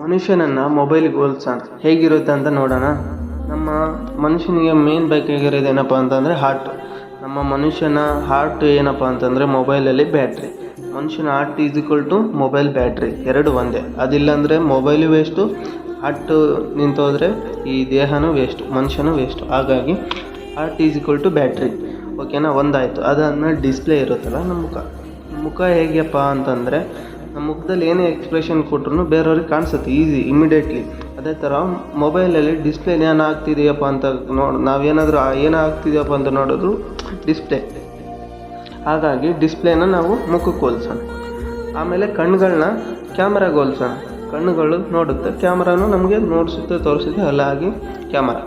ಮನುಷ್ಯನನ್ನು ಮೊಬೈಲ್ಗೆ ಹೋಲ್ಸೋಣ ಹೇಗಿರುತ್ತೆ ಅಂತ ನೋಡೋಣ. ನಮ್ಮ ಮನುಷ್ಯನಿಗೆ ಮೇನ್ ಬೇಕಾಗಿರೋದು ಏನಪ್ಪ ಅಂತಂದರೆ ಹಾರ್ಟ್ ನಮ್ಮ ಮನುಷ್ಯನ ಹಾರ್ಟ್ ಏನಪ್ಪ ಅಂತಂದರೆ ಮೊಬೈಲಲ್ಲಿ ಬ್ಯಾಟ್ರಿ ಮನುಷ್ಯನ heart is equal to mobile battery ಎರಡು ಒಂದೇ. ಅದಿಲ್ಲಾಂದರೆ ಮೊಬೈಲು ವೇಸ್ಟು ಹಾರ್ಟು ನಿಂತೋದ್ರೆ ಈ ದೇಹನೂ ವೇಸ್ಟ್ ಮನುಷ್ಯನೂ ವೇಸ್ಟ್ ಹಾಗಾಗಿ heart is equal to battery ಓಕೆನಾ ಒಂದಾಯಿತು. ಅದಾದ್ಮೇಲೆ ಡಿಸ್ಪ್ಲೇ ಇರುತ್ತಲ್ಲ, ನಮ್ಮ ಮುಖ. ಮುಖ ಹೇಗೆಪ್ಪ ಅಂತಂದರೆ ನಮ್ಮ ಮುಖದಲ್ಲಿ ಏನೇ ಎಕ್ಸ್ಪ್ರೆಷನ್ ಕೊಟ್ರು ಬೇರೆಯವ್ರಿಗೆ ಕಾಣಿಸುತ್ತೆ ಈಸಿ ಇಮಿಡಿಯೇಟ್ಲಿ ಅದೇ ಥರ ಮೊಬೈಲಲ್ಲಿ ಡಿಸ್ಪ್ಲೇ ಏನು ಆಗ್ತಿದೆಯಪ್ಪ ಅಂತ ನೋಡಿ ನಾವೇನಾದರೂ ಏನಾಗ್ತಿದೆಯಪ್ಪ ಅಂತ ನೋಡೋದು ಡಿಸ್ಪ್ಲೇ ಹಾಗಾಗಿ ಡಿಸ್ಪ್ಲೇನ ನಾವು ಮುಖಕ್ಕೆ ಹೋಲ್ಸೋಣ. ಆಮೇಲೆ ಕಣ್ಗಳನ್ನ ಕ್ಯಾಮ್ರಾಗೆ ಹೋಲ್ಸೋಣ. ಕಣ್ಣುಗಳು ನೋಡುತ್ತೆ, ಕ್ಯಾಮ್ರಾನು ನಮಗೆ ನೋಡಿಸುತ್ತೆ, ತೋರಿಸುತ್ತೆ ಹಾಗಾಗಿ ಕ್ಯಾಮರಾ.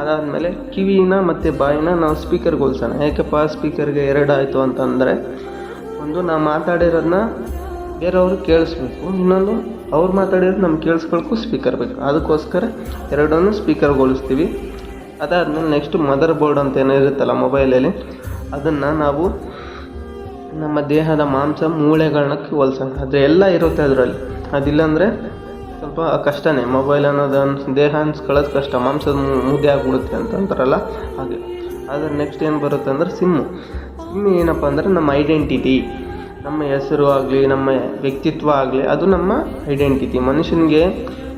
ಅದಾದಮೇಲೆ ಕಿವಿನ ಮತ್ತು ಬಾಯಿನ ನಾವು ಸ್ಪೀಕರ್ಗೆ ಹೋಲ್ಸೋಣ. ಯಾಕಪ್ಪ ಸ್ಪೀಕರ್ಗೆ ಎರಡಾಯಿತು ಅಂತಂದರೆ, ಒಂದು ನಾವು ಮಾತಾಡಿರೋದನ್ನ ಬೇರೆಯವರು ಕೇಳಿಸ್ಬೇಕು. ಇನ್ನೊಂದು ಅವ್ರು ಮಾತಾಡಿದ್ರೆ ನಮ್ಗೆ ಕೇಳಿಸ್ಕೊಳಕ್ಕೂ ಸ್ಪೀಕರ್ ಬೇಕು. ಅದಕ್ಕೋಸ್ಕರ ಎರಡನ್ನೂ ಸ್ಪೀಕರ್ಗೊಳಿಸ್ತೀವಿ ಅದಾದಮೇಲೆ ನೆಕ್ಸ್ಟ್ ಮದರ್ ಬೋರ್ಡ್ ಅಂತ ಏನೋ ಇರುತ್ತಲ್ಲ ಮೊಬೈಲಲ್ಲಿ ಅದನ್ನು ನಾವು ನಮ್ಮ ದೇಹದ ಮಾಂಸ ಮೂಳೆಗಳನ್ನ ಹೋಲ್ಸೋಣ. ಆದರೆ ಎಲ್ಲ ಇರುತ್ತೆ ಅದರಲ್ಲಿ. ಅದಿಲ್ಲಾಂದರೆ ಸ್ವಲ್ಪ ಕಷ್ಟನೇ. ಮೊಬೈಲ್ ಅನ್ನೋದು ದೇಹ ಅನ್ಸ್ಕೊಳ್ಳೋದು ಕಷ್ಟ. ಮಾಂಸದ ಮುದ್ದೆ ಆಗ್ಬಿಡುತ್ತೆ ಅಂತ ಅಂತಾರಲ್ಲ ಹಾಗೆ. ಆದರೆ ನೆಕ್ಸ್ಟ್ ಏನು ಬರುತ್ತೆ ಅಂದರೆ ಸಿಮ್ಮು. ಸಿಮ್ ಏನಪ್ಪ ಅಂದರೆ ನಮ್ಮ ಐಡೆಂಟಿಟಿ ನಮ್ಮ ಹೆಸರು ಆಗಲಿ, ನಮ್ಮ ವ್ಯಕ್ತಿತ್ವ ಆಗಲಿ, ಅದು ನಮ್ಮ ಐಡೆಂಟಿಟಿ ಮನುಷ್ಯನಿಗೆ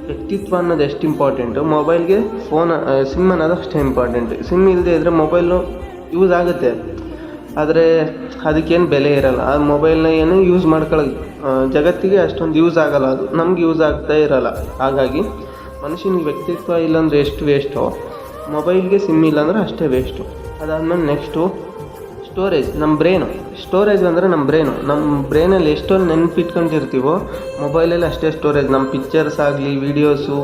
ವ್ಯಕ್ತಿತ್ವ ಅನ್ನೋದು ಎಷ್ಟು ಇಂಪಾರ್ಟೆಂಟು ಮೊಬೈಲ್ಗೆ ಫೋನ್ ಸಿಮ್ ಅನ್ನೋದು ಅಷ್ಟೇ ಇಂಪಾರ್ಟೆಂಟ್ ಸಿಮ್ ಇಲ್ಲದೆ ಇದ್ದರೆ ಮೊಬೈಲು ಯೂಸ್ ಆಗುತ್ತೆ. ಆದರೆ ಅದಕ್ಕೇನು ಬೆಲೆ ಇರಲ್ಲ. ಆ ಮೊಬೈಲ್ನ ಏನು ಯೂಸ್ ಮಾಡ್ಕೊಳ್ಳೋ. ಜಗತ್ತಿಗೆ ಅಷ್ಟೊಂದು ಯೂಸ್ ಆಗಲ್ಲ ಅದು. ನಮ್ಗೆ ಯೂಸ್ ಆಗ್ತಾ ಇರಲ್ಲ. ಹಾಗಾಗಿ ಮನುಷ್ಯನಿಗೆ ವ್ಯಕ್ತಿತ್ವ ಇಲ್ಲಾಂದರೆ ಎಷ್ಟು ವೇಸ್ಟು ಮೊಬೈಲ್ಗೆ ಸಿಮ್ ಇಲ್ಲಾಂದ್ರೆ ಅಷ್ಟೇ ವೇಸ್ಟು ಅದಾದಮೇಲೆ ನೆಕ್ಸ್ಟು ಸ್ಟೋರೇಜ್ ನಮ್ಮ ಬ್ರೈನು ಸ್ಟೋರೇಜ್ ಅಂದರೆ ನಮ್ಮ ಬ್ರೈನು ನಮ್ಮ ಬ್ರೈನಲ್ಲಿ ಎಷ್ಟೊಂದು ನೆನಪಿಟ್ಕೊಂಡಿರ್ತೀವೋ ಮೊಬೈಲಲ್ಲಿ ಅಷ್ಟೇ ಸ್ಟೋರೇಜ್ ನಮ್ಮ ಪಿಕ್ಚರ್ಸ್ ಆಗಲಿ ವೀಡಿಯೋಸು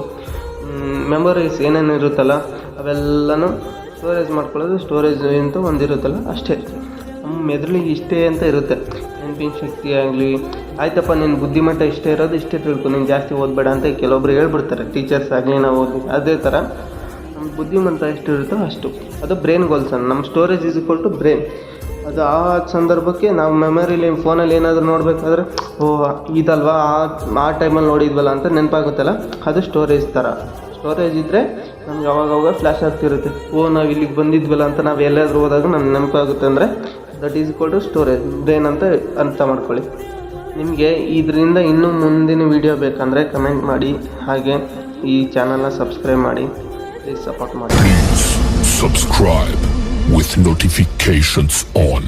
ಮೆಮೊರೀಸ್ ಏನೇನು ಇರುತ್ತಲ್ಲ, ಅವೆಲ್ಲನೂ ಸ್ಟೋರೇಜ್ ಮಾಡ್ಕೊಳ್ಳೋದು ಸ್ಟೋರೇಜ್ ಅಂತ ಒಂದಿರುತ್ತಲ್ಲ ಅಷ್ಟೇ. ನಮ್ಮ ಮೆದುಳಿಗೆ ಇಷ್ಟೇ ಅಂತ ಇರುತ್ತೆ. ನೆನಪಿನ ಶಕ್ತಿ ಆಗಲಿ, ಆಯ್ತಪ್ಪ ನಿನ್ನ ಬುದ್ಧಿಮಟ್ಟ ಇಷ್ಟೇ ಇರೋದು, ಇಷ್ಟೇ ತಿಳ್ಕೊ, ನೀನು ಜಾಸ್ತಿ ಓದಬೇಡ ಅಂತ ಕೆಲವೊಬ್ರು ಹೇಳ್ಬಿಡ್ತಾರೆ. ಟೀಚರ್ಸ್ ಆಗಲಿ, ನಾವು ಓದಿ ಅದೇ ಥರ ನಮ್ಮ ಬುದ್ಧಿಮಂತ ಎಷ್ಟು ಇರುತ್ತೋ ಅಷ್ಟು. ಅದು ಬ್ರೈನ್ ಗೋಲ್ಸನ್ ನಮ್ಮ storage is equal to brain ಅದು ಆ ಸಂದರ್ಭಕ್ಕೆ ನಾವು ಮೆಮೊರಿಲಿ ಫೋನಲ್ಲಿ ಏನಾದರೂ ನೋಡಬೇಕಾದ್ರೆ ಓ ಇದಲ್ವಾ? ಆ ಆ ಟೈಮಲ್ಲಿ ನೋಡಿದ್ವಲ್ಲ ಅಂತ ನೆನಪಾಗುತ್ತಲ್ಲ? ಅದು ಸ್ಟೋರೇಜ್ ಥರ ಸ್ಟೋರೇಜ್ ಇದ್ದರೆ ನಮ್ಗೆ ಅವಾಗ ಅವಾಗ ಫ್ಲ್ಯಾಶ್ ಆಗ್ತಿರುತ್ತೆ ಓ ನಾವು ಇಲ್ಲಿಗೆ ಬಂದಿದ್ವಲ್ಲ ಅಂತ ನಾವು ಎಲ್ಲಾದರೂ ಹೋದಾಗ ನಮ್ಗೆ ನೆನಪಾಗುತ್ತೆ ಅಂದರೆ that is equal storage brain ಅಂತ ಅರ್ಥ ಮಾಡ್ಕೊಳ್ಳಿ. ನಿಮಗೆ ಇದರಿಂದ ಇನ್ನೂ ಮುಂದಿನ ವಿಡಿಯೋ ಬೇಕಂದರೆ ಕಮೆಂಟ್ ಮಾಡಿ. ಹಾಗೆ ಈ ಚಾನಲ್ನ ಸಬ್ಸ್ಕ್ರೈಬ್ ಮಾಡಿ. ಪ್ಲೀಸ್ ಸಪೋರ್ಟ್ ಮಾಡಿ Subscribe with notifications on.